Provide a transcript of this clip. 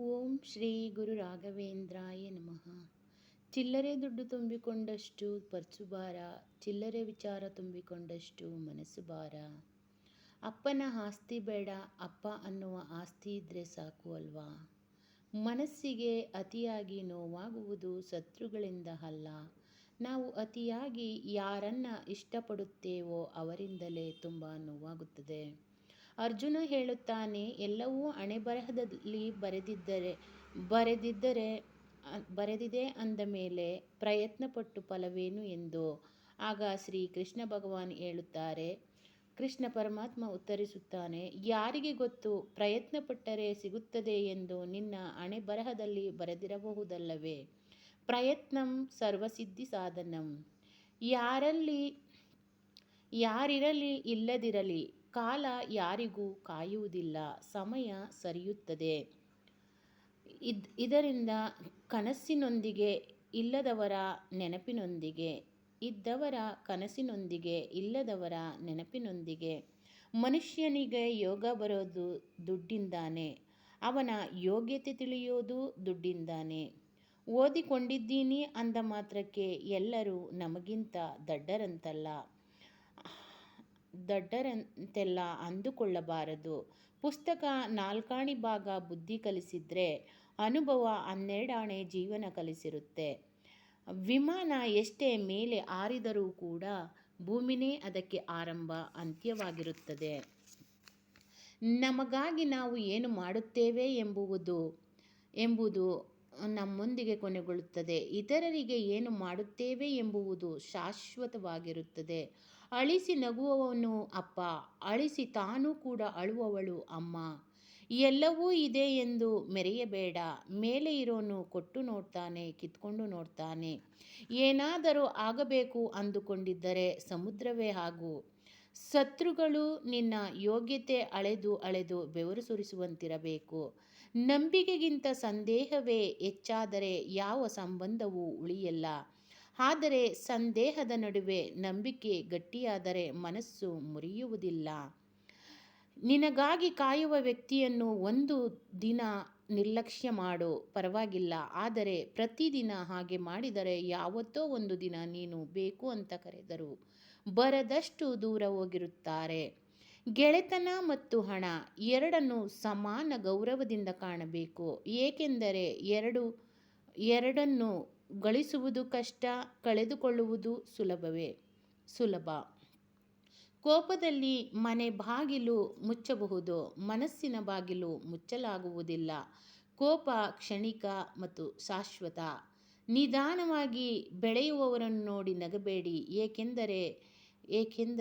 ಓಂ ಶ್ರೀ ಗುರು ರಾಘವೇಂದ್ರಾಯ ನಮಃ. ಚಿಲ್ಲರೆ ದುಡ್ಡು ತುಂಬಿಕೊಂಡಷ್ಟು ಪರ್ಸು ಭಾರ, ಚಿಲ್ಲರೆ ವಿಚಾರ ತುಂಬಿಕೊಂಡಷ್ಟು ಮನಸ್ಸು ಭಾರ. ಅಪ್ಪನ ಆಸ್ತಿ ಬೇಡ, ಅಪ್ಪ ಅನ್ನುವ ಆಸ್ತಿ ಇದ್ದರೆ ಸಾಕು ಅಲ್ವಾ? ಮನಸ್ಸಿಗೆ ಅತಿಯಾಗಿ ನೋವಾಗುವುದು ಶತ್ರುಗಳಿಂದ ಅಲ್ಲ. ನಾವು ಅತಿಯಾಗಿ ಯಾರನ್ನ ಇಷ್ಟಪಡುತ್ತೇವೋ ಅವರಿಂದಲೇ ತುಂಬ ನೋವಾಗುತ್ತದೆ. ಅರ್ಜುನ ಹೇಳುತ್ತಾನೆ, ಎಲ್ಲವೂ ಹಣೆಬರಹದಲ್ಲಿ ಬರೆದಿದ್ದರೆ ಬರೆದಿದ್ದರೆ, ಬರೆದಿದೆ ಅಂದ ಮೇಲೆ ಪ್ರಯತ್ನಪಟ್ಟು ಫಲವೇನು ಎಂದು? ಆಗ ಶ್ರೀ ಕೃಷ್ಣ ಭಗವಾನ್ ಹೇಳುತ್ತಾರೆ, ಕೃಷ್ಣ ಪರಮಾತ್ಮ ಉತ್ತರಿಸುತ್ತಾನೆ, ಯಾರಿಗೆ ಗೊತ್ತು ಪ್ರಯತ್ನಪಟ್ಟರೆ ಸಿಗುತ್ತದೆ ಎಂದು ನಿನ್ನ ಹಣೆ ಬರಹದಲ್ಲಿ ಬರೆದಿರಬಹುದಲ್ಲವೇ? ಪ್ರಯತ್ನಂ ಸರ್ವಸಿದ್ಧಿ ಸಾಧನಂ. ಯಾರಲ್ಲಿ, ಯಾರಿರಲಿ, ಇಲ್ಲದಿರಲಿ ಕಾಲ ಯಾರಿಗೂ ಕಾಯುವುದಿಲ್ಲ, ಸಮಯ ಸರಿಯುತ್ತದೆ. ಇದ್, ಇದರಿಂದ ಕನಸಿನೊಂದಿಗೆ ಇಲ್ಲದವರ ನೆನಪಿನೊಂದಿಗೆ, ಇದ್ದವರ ಕನಸಿನೊಂದಿಗೆ ಇಲ್ಲದವರ ನೆನಪಿನೊಂದಿಗೆ. ಮನುಷ್ಯನಿಗೆ ಯೋಗ ಬರೋದು ದುಡ್ಡಿಂದಾನೆ, ಅವನ ಯೋಗ್ಯತೆ ತಿಳಿಯೋದು ದುಡ್ಡಿಂದಾನೆ. ಓದಿಕೊಂಡಿದ್ದೀನಿ ಅಂದ ಮಾತ್ರಕ್ಕೆ ಎಲ್ಲರೂ ನಮಗಿಂತ ದಡ್ಡರಂತಲ್ಲ. ದಡ್ಡರಂತೆಲ್ಲ ಅಂದುಕೊಳ್ಳಬಾರದು. ಪುಸ್ತಕ ನಾಲ್ಕಾಣಿ ಭಾಗ ಬುದ್ಧಿ ಕಲಿಸಿದ್ರೆ ಅನುಭವ ಹನ್ನೆರಡಾಣೆ ಜೀವನ ಕಲಿಸಿರುತ್ತೆ. ವಿಮಾನ ಎಷ್ಟೇ ಮೇಲೆ ಆರಿದರೂ ಕೂಡ ಭೂಮಿನೇ ಅದಕ್ಕೆ ಆರಂಭ ಅಂತ್ಯವಾಗಿರುತ್ತದೆ. ನಮಗಾಗಿ ನಾವು ಏನು ಮಾಡುತ್ತೇವೆ ಎಂಬುವುದು, ಎಂಬುದು ನಮ್ಮೊಂದಿಗೆ ಕೊನೆಗೊಳ್ಳುತ್ತದೆ. ಇತರರಿಗೆ ಏನು ಮಾಡುತ್ತೇವೆ ಎಂಬುವುದು ಶಾಶ್ವತವಾಗಿರುತ್ತದೆ. ಅಳಿಸಿ ನಗುವವನು ಅಪ್ಪ, ಅಳಿಸಿ ತಾನೂ ಕೂಡ ಅಳುವವಳು ಅಮ್ಮ. ಎಲ್ಲವೂ ಇದೆ ಎಂದು ಮೆರೆಯಬೇಡ. ಮೇಲೆ ಇರೋನು ಕೊಟ್ಟು ನೋಡ್ತಾನೆ, ಕಿತ್ಕೊಂಡು ನೋಡ್ತಾನೆ. ಏನಾದರೂ ಆಗಬೇಕು ಅಂದುಕೊಂಡಿದ್ದರೆ ಸಮುದ್ರವೇ ಹಾಗೂ ಶತ್ರುಗಳು ನಿನ್ನ ಯೋಗ್ಯತೆ ಅಳೆದು ಅಳೆದು ಬೆವರು ಸುರಿಸುವಂತಿರಬೇಕು. ನಂಬಿಕೆಗಿಂತ ಸಂದೇಹವೇ ಹೆಚ್ಚಾದರೆ ಯಾವ ಸಂಬಂಧವೂ ಉಳಿಯಲ್ಲ. ಆದರೆ ಸಂದೇಹದ ನಡುವೆ ನಂಬಿಕೆ ಗಟ್ಟಿಯಾದರೆ ಮನಸ್ಸು ಮುರಿಯುವುದಿಲ್ಲ. ನಿನಗಾಗಿ ಕಾಯುವ ವ್ಯಕ್ತಿಯನ್ನು ಒಂದು ದಿನ ನಿರ್ಲಕ್ಷ್ಯ ಮಾಡು, ಪರವಾಗಿಲ್ಲ. ಆದರೆ ಪ್ರತಿದಿನ ಹಾಗೆ ಮಾಡಿದರೆ ಯಾವತ್ತೋ ಒಂದು ದಿನ ನೀನು ಬೇಕು ಅಂತ ಕರೆದರು. ಬರದಷ್ಟು ದೂರ ಹೋಗಿರುತ್ತಾರೆ. ಗೆಳೆತನ ಮತ್ತು ಹಣ ಎರಡನ್ನು ಸಮಾನ ಗೌರವದಿಂದ ಕಾಣಬೇಕು. ಏಕೆಂದರೆ ಎರಡು, ಎರಡನ್ನು ಗಳಿಸುವುದು ಕಷ್ಟ, ಕಳೆದುಕೊಳ್ಳುವುದು ಸುಲಭವೇ? ಸುಲಭ. ಕೋಪದಲ್ಲಿ ಮನೆ ಬಾಗಿಲು ಮುಚ್ಚಬಹುದು, ಮನಸ್ಸಿನ ಬಾಗಿಲು ಮುಚ್ಚಲಾಗುವುದಿಲ್ಲ. ಕೋಪ ಕ್ಷಣಿಕ ಮತ್ತು ಶಾಶ್ವತ. ನಿಧಾನವಾಗಿ ಬೆಳೆಯುವವರನ್ನು ನೋಡಿ ನಗಬೇಡಿ, ಏಕೆಂದರೆ ಏಕೆಂದರೆ